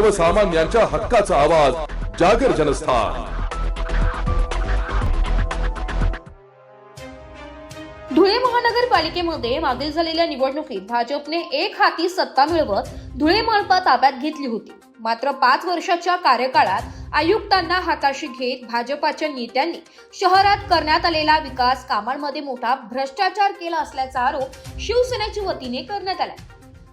सर्वसामान्यांच्या हक्काचा आवाज जागर जनस्थान. धुळे महानगरपालिकेमध्ये मागील झालेल्या निवडणुकीत भाजपने एक हाती सत्ता मिळवत धुळे मनपा ताब्यात घेतली होती. मात्र पाच वर्षाच्या कार्यकाळात आयुक्तांना हाताशी घेत भाजपाच्या नेत्यांनी शहरात करण्यात आलेला विकास कामांमध्ये मोठा भ्रष्टाचार केला असल्याचा आरोप शिवसेनेच्या वतीने करण्यात आला.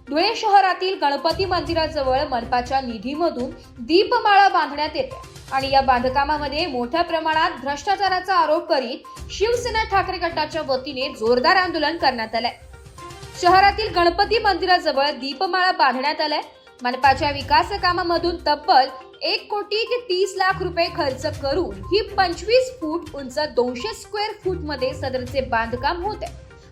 धुळे शहरातील गणपती मंदिराजवळ मनपाच्या निधीमधून दीपमाळा बांधण्यात येते आणि या बांधकामामध्ये मोठ्या प्रमाणात भ्रष्टाचाराचा आरोप करीत शिवसेना ठाकरे गटाच्या वतीने जोरदार आंदोलन करण्यात आलंय. शहरातील गणपती मंदिराजवळ दीपमाळा बांधण्यात आलाय. मनपाच्या विकास कामामधून तब्बल एक कोटी ते तीस लाख रुपये खर्च करून ही पंचवीस फूट उंच दोनशे स्क्वेअर फूटमध्ये सदरचे बांधकाम होते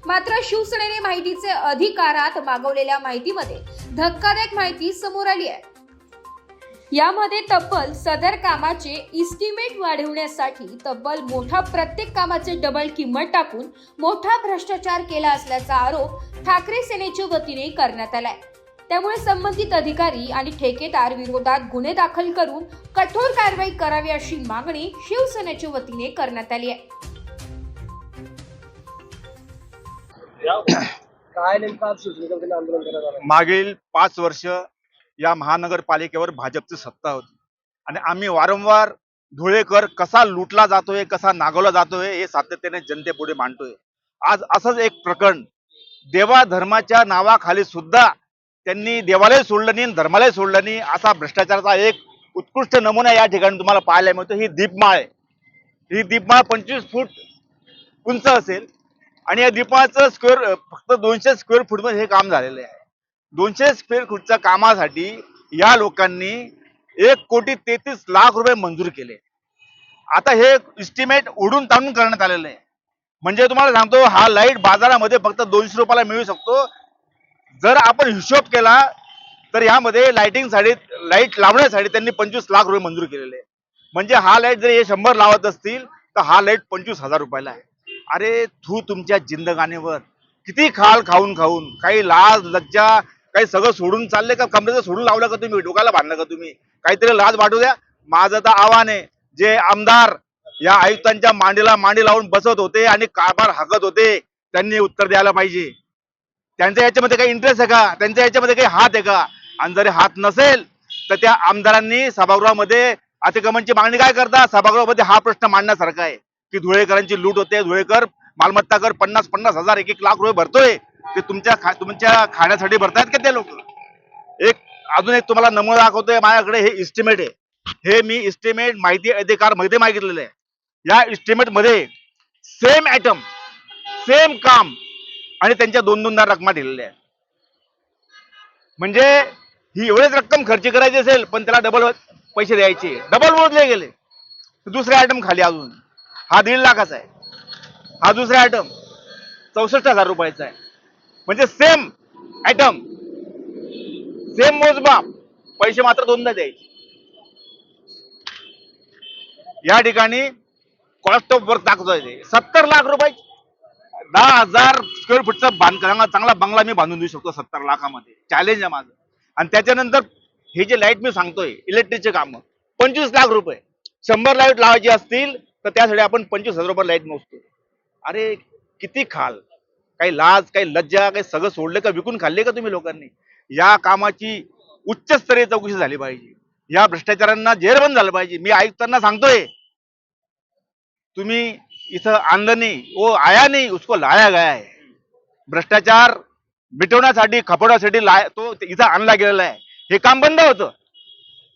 मात्र शिवसेनेने माहितीचे अधिकारात मागवलेल्या माहितीमध्ये धक्कादायक माहिती समोर आली आहे. यामध्ये तब्बल सदर कामाचे इस्टिमेट वाढवण्यासाठी तब्बल मोठा प्रत्येक कामाचे डबल किंमत टाकून मोठा भ्रष्टाचार केला असल्याचा आरोप ठाकरे सेनेच्या वतीने करण्यात आलाय. त्यामुळे संबंधित अधिकारी आणि ठेकेदार विरोधात गुन्हे दाखल करून कठोर कारवाई करावी अशी मागणी शिवसेनेच्या वतीने करण्यात आली आहे. काय नेमकं आज आंदोलन करण्यात आलं मागील पाच वर्ष या महानगरपालिकेवर भाजपची सत्ता होती. आणि आम्ही वारंवार धुळेकर कसा लुटला जातोय कसा नागवला जातोय हे सातत्याने जनतेपुढे मांडतोय. आज असंच एक प्रकरण देवा धर्माच्या नावाखाली सुद्धा त्यांनी देवालय सोडलं नाही आणि धर्मालय सोडलं नाही असा भ्रष्टाचाराचा एक उत्कृष्ट नमुना या ठिकाणी तुम्हाला पाहायला मिळतो. ही दीपमाळ आहे. ही दीपमाळ पंचवीस फूट उंच असेल. आणि या दीपाचं स्क्वेअर फक्त दोनशे स्क्वेअर फूटमध्ये हे काम झालेलं आहे. दोनशे स्क्वेअर फूटच्या कामासाठी या लोकांनी एक कोटी तेहतीस लाख रुपये मंजूर केले. आता हे इस्टिमेट उडून ताणून करण्यात आलेलं आहे. म्हणजे तुम्हाला सांगतो हा लाइट बाजारामध्ये फक्त दोनशे रुपयाला मिळू शकतो. जर आपण हिशोब केला तर यामध्ये लाईटिंगसाठी लाइट लावण्यासाठी त्यांनी पंचवीस लाख रुपये मंजूर केलेले आहे. म्हणजे हा लाइट जर हे शंभर लावत असतील तर हा लाइट पंचवीस हजार रुपयाला आहे. अरे तू तुमच्या जिंदगानेवर किती खाल खाऊन खाऊन काही लाज लज्जा काही सगळं सोडून चालले का? कमरेचं सोडून लावलं का तुम्ही? डोक्याला बांधलं का तुम्ही? काहीतरी लाज वाटू द्या. माझं तर आव्हान आहे जे आमदार या आयुक्तांच्या मांडीला मांडी लावून बसत होते आणि कारभार हाकत होते त्यांनी उत्तर द्यायला पाहिजे. त्यांच्या याच्यामध्ये काही इंटरेस्ट आहे का? त्यांच्या याच्यामध्ये काही हात आहे का? आणि जरी हात नसेल तर त्या आमदारांनी सभागृहामध्ये अतिक्रमणची मागणी काय करता सभागृहामध्ये हा प्रश्न मांडण्यासारखा आहे. की धुळेकरांची लूट होते. धुळेकर मालमत्ता कर पन्नास पन्नास हजार एक एक लाख रुपये भरतोय. ते तुमच्या खा तुमच्या खाण्यासाठी भरतायत का ते लोक? एक अजून एक तुम्हाला नमुना दाखवतोय माझ्याकडे हे इस्टिमेट आहे. हे मी इस्टिमेट माहिती अधिकारमध्ये मागितलेलं आहे. या इस्टिमेटमध्ये सेम आयटम सेम काम आणि त्यांच्या दोन दोनदा रकमा दिलेल्या आहेत. म्हणजे ही एवढीच रक्कम खर्च करायची असेल पण त्याला डबल पैसे द्यायचे. डबल मोजले गेले. दुसरे आयटम खाली अजून. हा दीड लाखाचा आहे. हा दुसरा आयटम चौसष्ट हजार रुपयाचा आहे. म्हणजे सेम आयटम सेम मोजमाप पैसे मात्र दोनदा द्यायचे. या ठिकाणी कॉस्ट ऑफ वर्क दाखवतोय सत्तर लाख रुपये दहा हजार स्क्वेअर फूटचा बांधकाम चांगला बंगला मी बांधून देऊ शकतो सत्तर लाखामध्ये. चॅलेंज आहे माझं. आणि त्याच्यानंतर हे जे लाइट मी सांगतोय इलेक्ट्रिकचे काम पंचवीस लाख रुपये. शंभर लाइट लावायची असतील तर त्यासाठी आपण पंचवीस हजार रुपये लाइट मोजतो अरे किती खाल. काही लाज काही लज्जा काही सगळं सोडलं का विकून खाल्ले का तुम्ही लोकांनी? या कामाची उच्चस्तरीय चौकशी झाली पाहिजे. या भ्रष्टाचारांना जेरबंद झालं पाहिजे. मी आयुक्तांना सांगतोय तुम्ही इथं आणलं नाही ओ आया नाही उसको लाया गया है. भ्रष्टाचार मिटवण्यासाठी खपवण्यासाठी लाय तो इथं आणला गेलेला आहे. हे काम बंद होतं.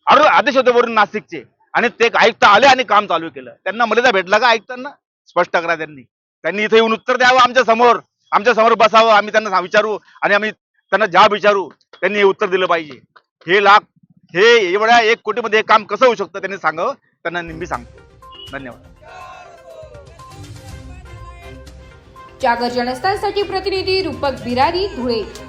अरे आदेश होते वरून नाशिकचे. आणि ते आयुक्त आले आणि काम चालू केलं. त्यांना मर्यादा भेटला का आयुक्तांना? स्पष्ट करा त्यांनी. त्यांनी इथे येऊन उत्तर द्यावं आमच्यासमोर. आमच्यासमोर बसावं. आम्ही त्यांना विचारू आणि आम्ही त्यांना जाब विचारू. त्यांनी हे उत्तर दिलं पाहिजे. हे लाख हे एवढ्या एक कोटीमध्ये काम कसं होऊ शकतं त्यांनी सांगावं. त्यांना मी सांगतो. धन्यवाद. जागर जनस्थानसाठी प्रतिनिधी रूपक बिरारी धुळे.